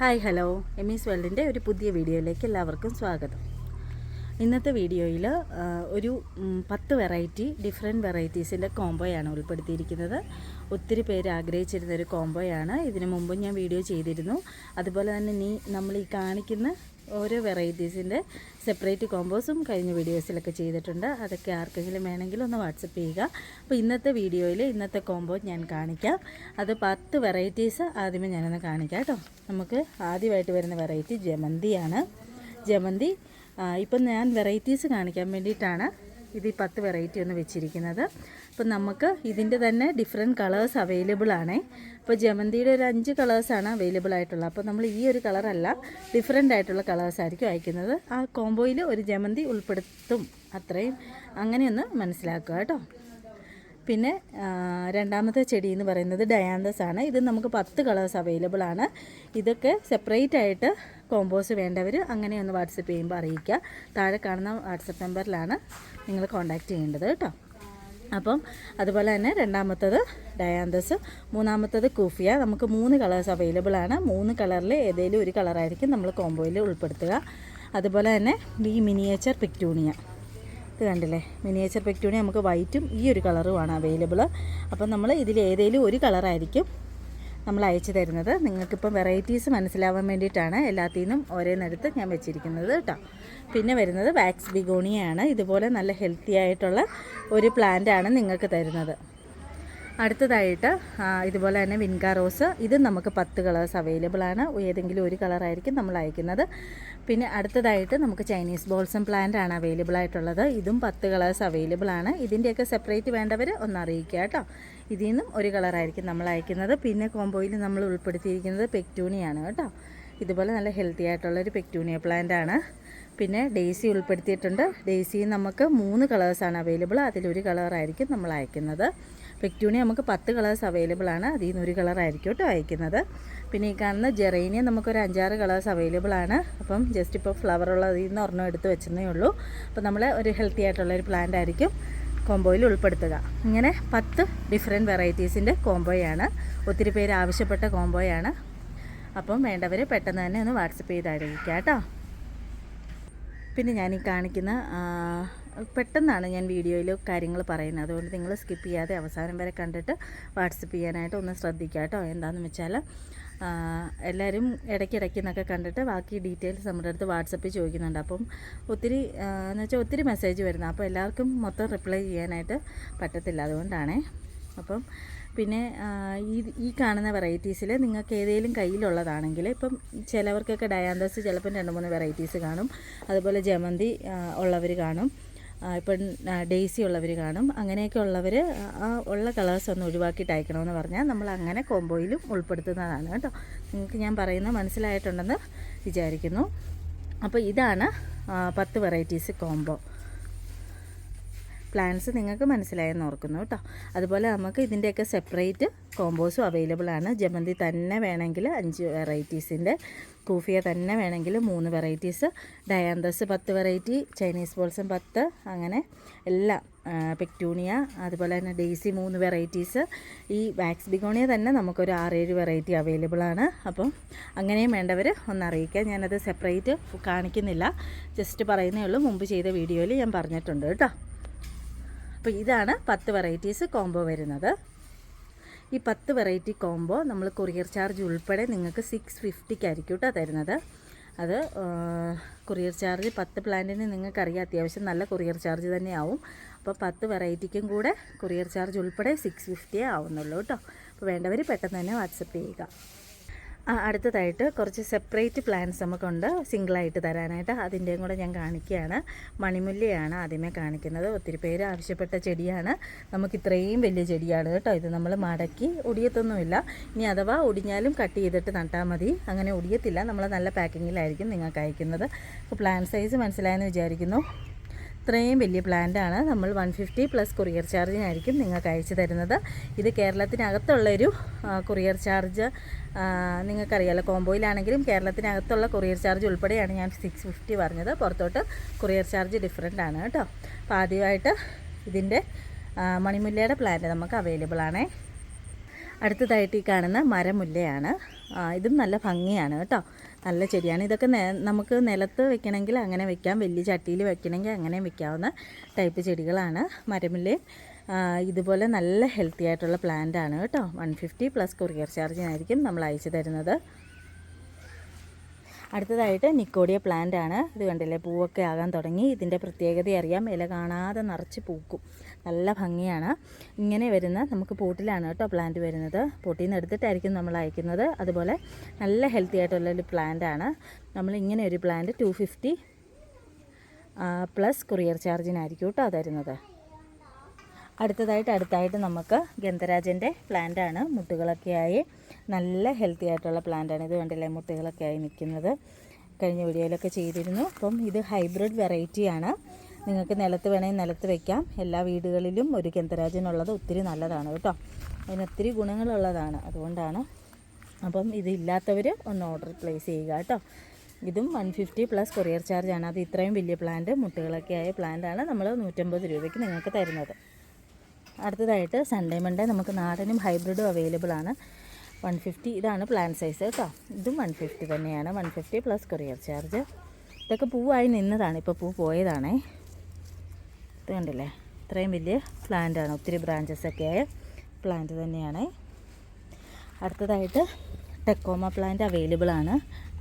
Hi hello. എമീസ് വേൾഡിന്റെ ഒരു പുതിയ വീഡിയോയിലേക്ക് എല്ലാവർക്കും സ്വാഗതം. ഇന്നത്തെ വീഡിയോയിൽ ഒരു പത്ത് വെറൈറ്റി ഡിഫറെന്റ് വെറൈറ്റീസിന്റെ കോംബോയാണ് ഉൾപ്പെടുത്തിയിരിക്കുന്നത്. ഒത്തിരി പേര് ആഗ്രഹിച്ചിരുന്ന ഒരു കോംബോയാണ്. ഇതിനു മുമ്പ് ഞാൻ വീഡിയോ ചെയ്തിരുന്നു. അതുപോലെ തന്നെ നീ നമ്മൾ ഈ കാണിക്കുന്ന ഓരോ വെറൈറ്റീസിന്റെ സെപ്പറേറ്റ് കോമ്പോസും കഴിഞ്ഞ വീഡിയോസിലൊക്കെ ചെയ്തിട്ടുണ്ട്. അതൊക്കെ ആർക്കെങ്കിലും വേണമെങ്കിൽ ഒന്ന് വാട്സപ്പ് ചെയ്യുക. അപ്പോൾ ഇന്നത്തെ വീഡിയോയിൽ ഇന്നത്തെ കോമ്പോ ഞാൻ കാണിക്കാം. അത് പത്ത് വെറൈറ്റീസ് ആദ്യമേ ഞാനൊന്ന് കാണിക്കാം കേട്ടോ. നമുക്ക് ആദ്യമായിട്ട് വരുന്ന വെറൈറ്റി ജമന്തിയാണ്. ജമന്തി ഇപ്പം ഞാൻ വെറൈറ്റീസ് കാണിക്കാൻ വേണ്ടിയിട്ടാണ്. ഇത് ഈ പത്ത് വെറൈറ്റി ഒന്ന് വെച്ചിരിക്കുന്നത്. അപ്പം നമുക്ക് ഇതിന്റെ തന്നെ ഡിഫറെന്റ് കളേഴ്സ് അവൈലബിൾ ആണ്. അപ്പോൾ ജമന്തിയുടെ ഒരു അഞ്ച് കളേഴ്സാണ് അവൈലബിൾ ആയിട്ടുള്ളത്. അപ്പോൾ നമ്മൾ ഈ ഒരു കളറല്ല ഡിഫറെന്റ് ആയിട്ടുള്ള കളേഴ്സ് ആയിരിക്കും അയക്കുന്നത്. ആ കോംബോയിൽ ഒരു ജമന്തി ഉൾപ്പെടുത്തും. അത്രയും. അങ്ങനെയൊന്ന് മനസ്സിലാക്കുക കേട്ടോ. പിന്നെ രണ്ടാമത്തെ ചെടി എന്ന് പറയുന്നത് ഡയാന്തസ് ആണ്. ഇത് നമുക്ക് പത്ത് കളേഴ്സ് അവൈലബിൾ ആണ്. ഇതൊക്കെ സെപ്പറേറ്റ് ആയിട്ട് കോമ്പോസ് വേണ്ടവർ അങ്ങനെ ഒന്ന് വാട്സപ്പ് ചെയ്യുമ്പോൾ അറിയിക്കുക. താഴെ കാണുന്ന വാട്സപ്പ് നമ്പറിലാണ് നിങ്ങൾ കോൺടാക്റ്റ് ചെയ്യേണ്ടത് കേട്ടോ. അപ്പം അതുപോലെ തന്നെ രണ്ടാമത്തത് ഡയാന്തസ് മൂന്നാമത്തത് കൂഫിയ. നമുക്ക് മൂന്ന് കളേഴ്സ് അവൈലബിൾ ആണ്. മൂന്ന് കളറിൽ ഏതെങ്കിലും ഒരു കളറായിരിക്കും നമ്മൾ കോംബോയിൽ ഉൾപ്പെടുത്തുക. അതുപോലെ തന്നെ ഈ മിനിയേച്ചർ പിക്ടൂണിയ ഇത് കണ്ടില്ലേ? മിനിയേച്ചർ പെക്ടൂണി നമുക്ക് വൈറ്റും ഈ ഒരു കളറുമാണ് അവൈലബിൾ അപ്പം നമ്മൾ ഇതിൽ ഏതെങ്കിലും ഒരു കളറായിരിക്കും നമ്മൾ അയച്ചു തരുന്നത്. നിങ്ങൾക്കിപ്പം വെറൈറ്റീസ് മനസ്സിലാവാൻ വേണ്ടിയിട്ടാണ് എല്ലാത്തിൽ നിന്നും ഓരോന്നെടുത്ത് ഞാൻ വെച്ചിരിക്കുന്നത് കേട്ടോ. പിന്നെ വരുന്നത് വാക്സ് ബിഗോണിയാണ് ഇതുപോലെ നല്ല ഹെൽത്തി ആയിട്ടുള്ള ഒരു പ്ലാന്റാണ് നിങ്ങൾക്ക് തരുന്നത്. അടുത്തതായിട്ട് ഇതുപോലെ തന്നെ വിൻകാ റോസ്. ഇത് നമുക്ക് പത്ത് കളേഴ്സ് അവൈലബിൾ ആണ്. ഏതെങ്കിലും ഒരു കളറായിരിക്കും നമ്മൾ അയക്കുന്നത്. പിന്നെ അടുത്തതായിട്ട് നമുക്ക് ചൈനീസ് ബോൾസം പ്ലാന്റ് ആണ് അവൈലബിൾ ആയിട്ടുള്ളത്. ഇതും പത്ത് കളേഴ്സ് അവൈലബിൾ ആണ്. ഇതിന്റെയൊക്കെ സെപ്പറേറ്റ് വേണ്ടവർ ഒന്ന് അറിയിക്കുക കേട്ടോ. ഇതിൽ നിന്നും ഒരു കളറായിരിക്കും നമ്മൾ അയക്കുന്നത്. പിന്നെ കോംബോയിൽ നമ്മൾ ഉൾപ്പെടുത്തിയിരിക്കുന്നത് പെക്ടൂണിയാണ് കേട്ടോ. ഇതുപോലെ നല്ല ഹെൽത്തി ആയിട്ടുള്ളൊരു പെക്ടൂണിയ പ്ലാന്റ് ആണ്. പിന്നെ ഡെയ്സി ഉൾപ്പെടുത്തിയിട്ടുണ്ട്. ഡെയ്സി നമുക്ക് മൂന്ന് കളേഴ്സാണ് അവൈലബിൾ. അതിലൊരു കളറായിരിക്കും നമ്മൾ അയക്കുന്നത്. പെക്ടൂണി നമുക്ക് പത്ത് കളേഴ്സ് അവൈലബിൾ ആണ്. അതിൽ നിന്ന് ഒരു കളറായിരിക്കും കേട്ടോ അയക്കുന്നത്. പിന്നെ ഈ കാണുന്ന ജെറേനിയം നമുക്കൊരു അഞ്ചാറ് കളേഴ്സ് അവൈലബിൾ ആണ്. അപ്പം ജസ്റ്റ് ഇപ്പോൾ ഫ്ലവർ ഉള്ളതിൽ നിന്ന് ഒരെണ്ണം എടുത്ത് വെച്ചെന്നേ ഉള്ളൂ. അപ്പോൾ നമ്മൾ ഒരു ഹെൽത്തി ആയിട്ടുള്ള ഒരു പ്ലാന്റ് ആയിരിക്കും കോംബോയിൽ ഉൾപ്പെടുത്തുക. ഇങ്ങനെ പത്ത് ഡിഫറെന്റ് വെറൈറ്റീസിന്റെ കോംബോയാണ് ഒത്തിരി പേര് ആവശ്യപ്പെട്ട കോംബോയാണ് അപ്പം വേണ്ടവർ പെട്ടെന്ന് തന്നെ ഒന്ന് വാട്സപ്പ് ചെയ്ത് അറിയിക്കുക കേട്ടോ. പിന്നെ ഞാൻ ഈ കാണിക്കുന്ന പെട്ടെന്നാണ് ഞാൻ വീഡിയോയിൽ കാര്യങ്ങൾ പറയുന്നത്. അതുകൊണ്ട് നിങ്ങൾ സ്കിപ്പ് ചെയ്യാതെ അവസാനം വരെ കണ്ടിട്ട് വാട്സപ്പ് ചെയ്യാനായിട്ട് ഒന്ന് ശ്രദ്ധിക്കുക കേട്ടോ. എന്താണെന്ന് വെച്ചാൽ എല്ലാവരും ഇടയ്ക്കിടയ്ക്ക് എന്നൊക്കെ കണ്ടിട്ട് ബാക്കി ഡീറ്റെയിൽസ് നമ്മുടെ അടുത്ത് വാട്സപ്പിൽ ചോദിക്കുന്നുണ്ട്. അപ്പം ഒത്തിരി എന്ന് വെച്ചാൽ ഒത്തിരി മെസ്സേജ് വരുന്നത് അപ്പോൾ എല്ലാവർക്കും മൊത്തം റിപ്ലൈ ചെയ്യാനായിട്ട് പറ്റത്തില്ല. അതുകൊണ്ടാണേ. അപ്പം പിന്നെ ഈ ഈ കാണുന്ന വെറൈറ്റീസിൽ നിങ്ങൾക്ക് ഏതെങ്കിലും കയ്യിലുള്ളതാണെങ്കിൽ ഇപ്പം ചിലവർക്കൊക്കെ ഡയാന്തസ് ചിലപ്പം രണ്ട് മൂന്ന് വെറൈറ്റീസ് കാണും. അതുപോലെ ജമന്തി ഉള്ളവർ കാണും. ഇപ്പം ആ, ഡെയ്സി ഉള്ളവർ കാണും. അങ്ങനെയൊക്കെ ഉള്ളവർ ആ ഉള്ള കളേഴ്സ് ഒന്ന് ഒഴിവാക്കിയിട്ട് അയക്കണമെന്ന് പറഞ്ഞാൽ നമ്മൾ അങ്ങനെ കോംബോയിലും ഉൾപ്പെടുത്തുന്നതാണ് കേട്ടോ. നിങ്ങൾക്ക് ഞാൻ പറയുന്നത് മനസ്സിലായിട്ടുണ്ടെന്ന് വിചാരിക്കുന്നു. അപ്പോൾ ഇതാണ് പത്ത് വെറൈറ്റീസ് കോംബോ. പ്ലാൻസ് നിങ്ങൾക്ക് മനസ്സിലായെന്ന് ഓർക്കുന്നു കേട്ടോ. അതുപോലെ നമുക്ക് ഇതിന്റെയൊക്കെ സെപ്പറേറ്റ് കോമ്പോസും അവൈലബിൾ ആണ്. ജമന്തി തന്നെ വേണമെങ്കിൽ അഞ്ച് വെറൈറ്റീസിന്റെ കൂഫിയ തന്നെ വേണമെങ്കിൽ മൂന്ന് വെറൈറ്റീസ് ഡയാന്തസ് പത്ത് വെറൈറ്റി ചൈനീസ് ബോൾസും പത്ത് അങ്ങനെ എല്ലാം പെക്ടൂണിയ അതുപോലെ തന്നെ ഡെയ്സി മൂന്ന് വെറൈറ്റീസ് ഈ വാക്സ് ബിഗോണിയ തന്നെ നമുക്കൊരു ആറേഴ് വെറൈറ്റി അവൈലബിൾ ആണ്. അപ്പം അങ്ങനെയും വേണ്ടവർ ഒന്ന് ഞാനത് സെപ്പറേറ്റ് കാണിക്കുന്നില്ല. ജസ്റ്റ് പറയുന്നേ ഉള്ളൂ. മുമ്പ് ചെയ്ത വീഡിയോയിൽ ഞാൻ പറഞ്ഞിട്ടുണ്ട് കേട്ടോ. അപ്പോൾ ഇതാണ് പത്ത് വെറൈറ്റീസ് കോംബോ വരുന്നത്. ഈ പത്ത് വെറൈറ്റി കോംബോ നമ്മൾ കൊറിയർ ചാർജ് ഉൾപ്പെടെ നിങ്ങൾക്ക് സിക്സ് ഫിഫ്റ്റിക്കായിരിക്കും കേട്ടോ തരുന്നത്. അത് കൊറിയർ ചാർജ് പത്ത് പ്ലാന്റിന് നിങ്ങൾക്കറിയാം അത്യാവശ്യം നല്ല കൊറിയർ ചാർജ് തന്നെയാവും. അപ്പോൾ പത്ത് വെറൈറ്റിക്കും കൂടെ കൊറിയർ ചാർജ് ഉൾപ്പെടെ സിക്സ് ഫിഫ്റ്റിയേ ആവുന്നുള്ളൂ കേട്ടോ അപ്പോൾ വേണ്ടവർ പെട്ടെന്ന് തന്നെ വാട്സപ്പ് ചെയ്യുക. അടുത്തതായിട്ട് കുറച്ച് സെപ്പറേറ്റ് പ്ലാന്റ്സ് നമുക്കുണ്ട് സിംഗിളായിട്ട് തരാനായിട്ട്. അതിന്റെയും കൂടെ ഞാൻ കാണിക്കുകയാണ്. മണിമുല്ലയാണ് ആദ്യമേ കാണിക്കുന്നത്. ഒത്തിരി പേര് ആവശ്യപ്പെട്ട ചെടിയാണ്. നമുക്ക് ഇത്രയും വലിയ ചെടിയാണ് കേട്ടോ ഇത്. നമ്മൾ മടക്കി ഒടിയത്തൊന്നുമില്ല. ഇനി അഥവാ ഒടിഞ്ഞാലും കട്ട് ചെയ്തിട്ട് നട്ടാൽ മതി. അങ്ങനെ ഒടിയത്തില്ല. നമ്മൾ നല്ല പാക്കിങ്ങിലായിരിക്കും നിങ്ങൾക്ക് അയക്കുന്നത്. അപ്പോൾ പ്ലാന്റ് സൈസ് മനസ്സിലായെന്ന് വിചാരിക്കുന്നു. ഇത്രയും വലിയ പ്ലാന്റാണ് നമ്മൾ വൺ ഫിഫ്റ്റി പ്ലസ് കൊറിയർ ചാർജിനായിരിക്കും നിങ്ങൾക്ക് അയച്ചു തരുന്നത്. ഇത് കേരളത്തിനകത്തുള്ളൊരു കൊറിയർ ചാർജ് നിങ്ങൾക്കറിയാലോ കോംബോയിലാണെങ്കിലും കേരളത്തിനകത്തുള്ള കൊറിയർ ചാർജ് ഉൾപ്പെടെയാണ് ഞാൻ സിക്സ് ഫിഫ്റ്റി പറഞ്ഞത്. പുറത്തോട്ട് കൊറിയർ ചാർജ് ഡിഫറെന്റ് ആണ് കേട്ടോ. അപ്പോൾ ആദ്യമായിട്ട് ഇതിന്റെ മണിമുല്ലയുടെ പ്ലാന്റ് നമുക്ക് അവൈലബിൾ ആണേ. അടുത്തതായിട്ട് ഈ കാണുന്ന മരമുല്ലയാണ്. ഇതും നല്ല ഭംഗിയാണ് കേട്ടോ. നല്ല ചെടിയാണ്. ഇതൊക്കെ നമുക്ക് നിലത്ത് വെക്കണമെങ്കിൽ അങ്ങനെ വെക്കാം. വലിയ ചട്ടിയിൽ വെക്കണമെങ്കിൽ അങ്ങനെ വെക്കാവുന്ന ടൈപ്പ് ചെടികളാണ് മരമുല്ലയും ഇതുപോലെ നല്ല ഹെൽത്തി ആയിട്ടുള്ള പ്ലാന്റ് ആണ് കേട്ടോ. വൺ ഫിഫ്റ്റി പ്ലസ് കൊറിയർ ചാർജിനായിരിക്കും നമ്മൾ അയച്ചു തരുന്നത്. അടുത്തതായിട്ട് നിക്കോഡിയ പ്ലാന്റ് ആണ്. ഇത് കണ്ടില്ലേ? പൂവൊക്കെ ആകാൻ തുടങ്ങി. ഇതിന്റെ പ്രത്യേകത അറിയാം. ഇല കാണാതെ നിറച്ച് പൂക്കും. നല്ല ഭംഗിയാണ്. ഇങ്ങനെ വരുന്ന നമുക്ക് പോട്ടിലാണ് കേട്ടോ പ്ലാന്റ് വരുന്നത്. പോട്ടിൽ നിന്ന് എടുത്തിട്ടായിരിക്കും നമ്മൾ അയക്കുന്നത്. അതുപോലെ നല്ല ഹെൽത്തി ആയിട്ടുള്ളൊരു പ്ലാന്റ് ആണ്. നമ്മൾ ഇങ്ങനെ ഒരു plant two fifty plus courier ചാർജിനായിരിക്കും കേട്ടോ തരുന്നത്. അടുത്തതായിട്ട് അടുത്തായിട്ട് നമുക്ക് ഗന്ധരാജന്റെ പ്ലാന്റ് ആണ് മുട്ടുകളൊക്കെ ആയി നല്ല ഹെൽത്തി ആയിട്ടുള്ള പ്ലാന്റ് ആണ് ഇത് കണ്ടില്ലേ? മുട്ടുകളൊക്കെ ആയി നിൽക്കുന്നത്. കഴിഞ്ഞ വീഡിയോയിലൊക്കെ ചെയ്തിരുന്നു. അപ്പം ഇത് ഹൈബ്രിഡ് വെറൈറ്റിയാണ് നിങ്ങൾക്ക് നിലത്ത് വേണമെങ്കിൽ നിലത്ത് വെക്കാം. എല്ലാ വീടുകളിലും ഒരു ഗന്ധരാജനുള്ളത് ഒത്തിരി നല്ലതാണ് കേട്ടോ. അതിന് ഒത്തിരി ഗുണങ്ങളുള്ളതാണ്. അതുകൊണ്ടാണ് അപ്പം ഇതില്ലാത്തവർ ഒന്ന് ഓർഡർ പ്ലേസ് ചെയ്യുക കേട്ടോ. ഇതും വൺ ഫിഫ്റ്റി പ്ലസ് കൊറിയർ ചാർജാണ് അത് ഇത്രയും വലിയ പ്ലാന്റ് മുട്ടുകളൊക്കെ ആയ പ്ലാന്റാണ് നമ്മൾ നൂറ്റമ്പത് രൂപയ്ക്ക് നിങ്ങൾക്ക് തരുന്നത്. അടുത്തതായിട്ട് സൺഡേ മൺഡേ നമുക്ക് നാടനും ഹൈബ്രിഡും അവൈലബിൾ ആണ്. വൺ ഫിഫ്റ്റി ഇതാണ് പ്ലാൻ സൈസ് കേട്ടോ. ഇതും വൺ ഫിഫ്റ്റി തന്നെയാണ്. One fifty plus courier charge ഇതൊക്കെ പൂവായി നിന്നതാണ്. ഇപ്പോൾ പൂ പോയതാണേ. ഇത് കണ്ടില്ലേ? ഇത്രയും വലിയ പ്ലാന്റാണ് ഒത്തിരി ബ്രാഞ്ചസ് ഒക്കെ ആയ പ്ലാന്റ് തന്നെയാണ്. അടുത്തതായിട്ട് ടെക്കോമ പ്ലാന്റ് അവൈലബിൾ ആണ്.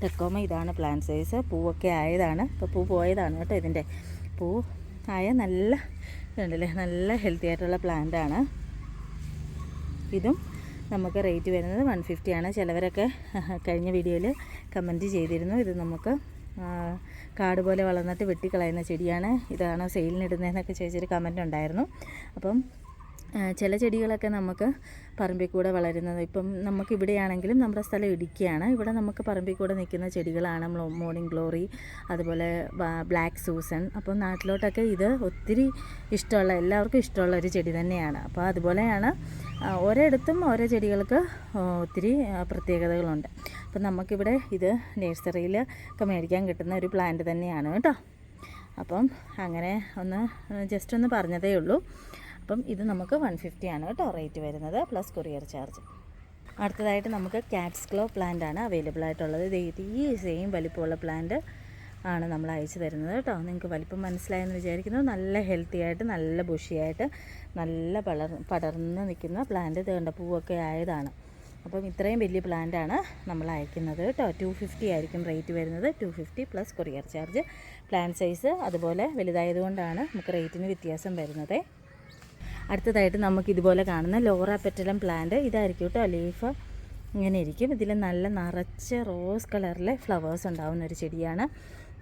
ടെക്കോമ ഇതാണ് പ്ലാന്റ് സൈസ് പൂവൊക്കെ ആയതാണ്. ഇപ്പോൾ പൂ പോയതാണ് കേട്ടോ ഇതിന്റെ. പൂ ആയ നല്ല കണ്ടില്ലേ? നല്ല ഹെൽത്തി ആയിട്ടുള്ള ആണ്. ഇതും നമുക്ക് റേറ്റ് വരുന്നത് വൺ ഫിഫ്റ്റി ആണ്. ചിലവരൊക്കെ കഴിഞ്ഞ വീഡിയോയിൽ കമന്റ് ചെയ്തിരുന്നു. ഇത് നമുക്ക് കാട് പോലെ വളർന്നിട്ട് വെട്ടിക്കളയുന്ന ചെടിയാണ്. ഇതാണ് സെയിലിനിടുന്നതെന്നൊക്കെ ചോദിച്ചൊരു കമന്റ് ഉണ്ടായിരുന്നു. അപ്പം ചില ചെടികളൊക്കെ നമുക്ക് പറമ്പിൽ കൂടെ വളരുന്നത്. ഇപ്പം നമുക്ക് ഇവിടെയാണെങ്കിലും നമ്മുടെ സ്ഥലം ഇടുക്കിയാണ്. ഇവിടെ നമുക്ക് പറമ്പിൽ കൂടെ നിൽക്കുന്ന ചെടികളാണ് മോർണിംഗ് ഗ്ലോറി അതുപോലെ ബ്ലാക്ക് സൂസൺ അപ്പം നാട്ടിലോട്ടൊക്കെ ഇത് ഒത്തിരി ഇഷ്ടമുള്ള എല്ലാവർക്കും ഇഷ്ടമുള്ള ഒരു ചെടി തന്നെയാണ്. അപ്പോൾ അതുപോലെയാണ് ഒരിടത്തും ഓരോ ചെടികൾക്ക് ഒത്തിരി പ്രത്യേകതകളുണ്ട്. അപ്പം നമുക്കിവിടെ ഇത് നേഴ്സറിയിൽ ഒക്കെ മേടിക്കാൻ കിട്ടുന്ന ഒരു പ്ലാന്റ് തന്നെയാണ് കേട്ടോ. അപ്പം അങ്ങനെ ഒന്ന് ജസ്റ്റ് ഒന്ന് പറഞ്ഞതേ ഉള്ളൂ. അപ്പം ഇത് നമുക്ക് വൺ ഫിഫ്റ്റി ആണ് കേട്ടോ റേറ്റ് വരുന്നത് പ്ലസ് കൊറിയർ ചാർജ് അടുത്തതായിട്ട് നമുക്ക് കാറ്റ്സ് ക്ലോ പ്ലാന്റ് ആണ് അവൈലബിൾ ആയിട്ടുള്ളത്. ഇത് ഈ സെയിം വലിപ്പമുള്ള പ്ലാന്റ് ആണ് നമ്മൾ അയച്ചു തരുന്നത് കേട്ടോ. നിങ്ങൾക്ക് വലിപ്പം മനസ്സിലായെന്ന് വിചാരിക്കുന്നു. നല്ല ഹെൽത്തി ആയിട്ട് നല്ല ബുഷിയായിട്ട് നല്ല പടർ പടർന്ന് നിൽക്കുന്ന പ്ലാന്റ് തേണ്ട പൂവൊക്കെ ആയതാണ്. അപ്പം ഇത്രയും വലിയ പ്ലാന്റാണ് നമ്മൾ അയക്കുന്നത് കേട്ടോ. ടു ഫിഫ്റ്റി ആയിരിക്കും റേറ്റ് വരുന്നത്. Two fifty plus courier charge plant size അതുപോലെ വലുതായതുകൊണ്ടാണ് നമുക്ക് റേറ്റിന് വ്യത്യാസം വരുന്നത്. അടുത്തതായിട്ട് നമുക്ക് ഇതുപോലെ കാണുന്ന ലോറ പെറ്റലം പ്ലാന്റ് ഇതായിരിക്കും കേട്ടോ ലീഫ് ഇങ്ങനെ ഇരിക്കും. ഇതിൽ നല്ല നിറച്ച് റോസ് കളറിലെ ഫ്ലവേഴ്സ് ഉണ്ടാവുന്ന ഒരു ചെടിയാണ്.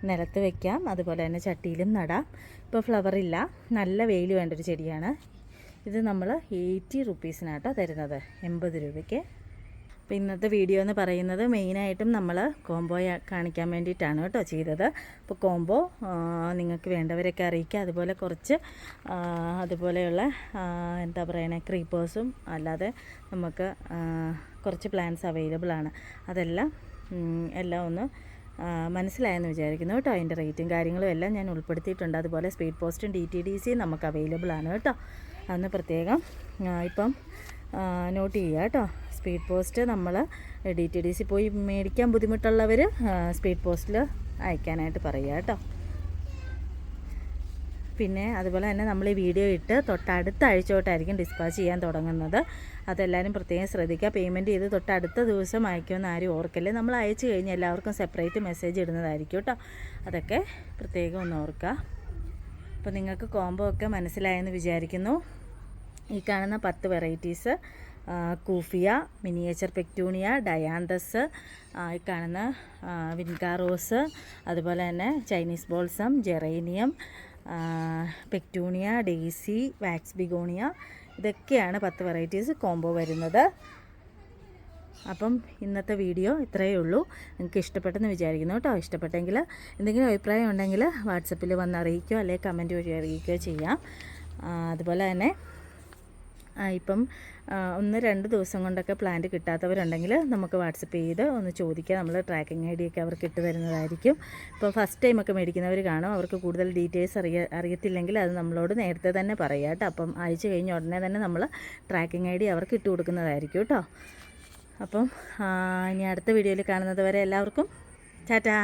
നിലത്ത് വെക്കാം. അതുപോലെ തന്നെ ചട്ടിയിലും നടാം. ഇപ്പോൾ ഫ്ലവർ ഇല്ല. നല്ല വെയിൽ വേണ്ട ഒരു ചെടിയാണ്. ഇത് നമ്മൾ എയ്റ്റി റുപ്പീസിനാട്ടോ തരുന്നത്. എൺപത് രൂപയ്ക്ക്. അപ്പോൾ ഇന്നത്തെ വീഡിയോ എന്ന് പറയുന്നത് മെയിനായിട്ടും നമ്മൾ കോംബോ കാണിക്കാൻ വേണ്ടിയിട്ടാണ് കേട്ടോ ചെയ്തത്. അപ്പോൾ കോംബോ നിങ്ങൾക്ക് വേണ്ടവരൊക്കെ അറിയിക്കുക അതുപോലെ കുറച്ച് അതുപോലെയുള്ള എന്താ പറയണേ ക്രീപ്പേഴ്സും അല്ലാതെ നമുക്ക് കുറച്ച് പ്ലാൻസ് അവൈലബിൾ ആണ്. അതെല്ലാം എല്ലാം ഒന്ന് മനസ്സിലായെന്ന് വിചാരിക്കുന്നു കേട്ടോ. അതിന്റെ റേറ്റും കാര്യങ്ങളും എല്ലാം ഞാൻ ഉൾപ്പെടുത്തിയിട്ടുണ്ട്. അതുപോലെ സ്പീഡ് പോസ്റ്റും ഡി ടി ഡി സിയും നമുക്ക് അവൈലബിൾ ആണ് കേട്ടോ. അന്ന് പ്രത്യേകം ഇപ്പം നോട്ട് ചെയ്യുക കേട്ടോ. സ്പീഡ് പോസ്റ്റ് നമ്മൾ ഡി ടി ഡി സി പോയി മേടിക്കാൻ ബുദ്ധിമുട്ടുള്ളവർ സ്പീഡ് പോസ്റ്റിൽ അയക്കാനായിട്ട് പറയുക കേട്ടോ. പിന്നെ അതുപോലെ തന്നെ നമ്മൾ ഈ വീഡിയോ ഇട്ട് തൊട്ടടുത്ത ആഴ്ച തൊട്ടായിരിക്കും ഡിസ്പാച്ച് ചെയ്യാൻ തുടങ്ങുന്നത്. അതെല്ലാവരും പ്രത്യേകം ശ്രദ്ധിക്കുക. പേയ്മെന്റ് ചെയ്ത് തൊട്ടടുത്ത ദിവസം അയക്കുമെന്ന് ആരും ഓർക്കല്ലേ. നമ്മൾ അയച്ചു കഴിഞ്ഞാൽ എല്ലാവർക്കും സെപ്പറേറ്റ് മെസ്സേജ് ഇടുന്നതായിരിക്കും കേട്ടോ. അതൊക്കെ പ്രത്യേകം ഒന്ന് ഓർക്കുക. അപ്പോൾ നിങ്ങൾക്ക് കോംബോ ഒക്കെ മനസ്സിലായെന്ന് വിചാരിക്കുന്നു. ഈ കാണുന്ന പത്ത് varieties cuphea miniature petunia dianthus ഈ കാണുന്ന വിൻകാ റോസ് അതുപോലെ തന്നെ Chinese balsam geranium petunia daisy wax begonia ഇതൊക്കെയാണ് പത്ത് വെറൈറ്റീസ് കോംബോ വരുന്നത്. അപ്പം ഇന്നത്തെ വീഡിയോ ഇത്രയേ ഉള്ളൂ. നിങ്ങൾക്ക് ഇഷ്ടപ്പെട്ടെന്ന് വിചാരിക്കുന്നു കേട്ടോ. ഇഷ്ടപ്പെട്ടെങ്കിൽ എന്തെങ്കിലും അഭിപ്രായം ഉണ്ടെങ്കിൽ വാട്സപ്പിൽ വന്ന് അറിയിക്കുകയോ അല്ലെങ്കിൽ കമന്റ് വഴി അറിയിക്കുകയോ ചെയ്യാം. അതുപോലെ തന്നെ ഇപ്പം ഒന്ന് രണ്ട് ദിവസം കൊണ്ടൊക്കെ പ്ലാന്റ് കിട്ടാത്തവരുണ്ടെങ്കിൽ നമുക്ക് വാട്സപ്പ് ചെയ്ത് ഒന്ന് ചോദിക്കുക നമ്മൾ ട്രാക്കിംഗ് ഐ ഡി ഒക്കെ അവർക്ക് ഇട്ട് തരുന്നതായിരിക്കും. ഇപ്പോൾ ഫസ്റ്റ് ടൈം ഒക്കെ മേടിക്കുന്നവർ കാണും. അവർക്ക് കൂടുതൽ ഡീറ്റെയിൽസ് അറിയ അറിയത്തില്ലെങ്കിൽ അത് നമ്മളോട് നേരത്തെ തന്നെ പറയുക കേട്ടോ. അപ്പം അയച്ചു കഴിഞ്ഞ ഉടനെ തന്നെ നമ്മൾ ട്രാക്കിംഗ് ഐ ഡി അവർക്ക് ഇട്ട് കൊടുക്കുന്നതായിരിക്കും കേട്ടോ. അപ്പം ഇനി അടുത്ത വീഡിയോയിൽ കാണുന്നത് വരെ എല്ലാവർക്കും ടാറ്റാ!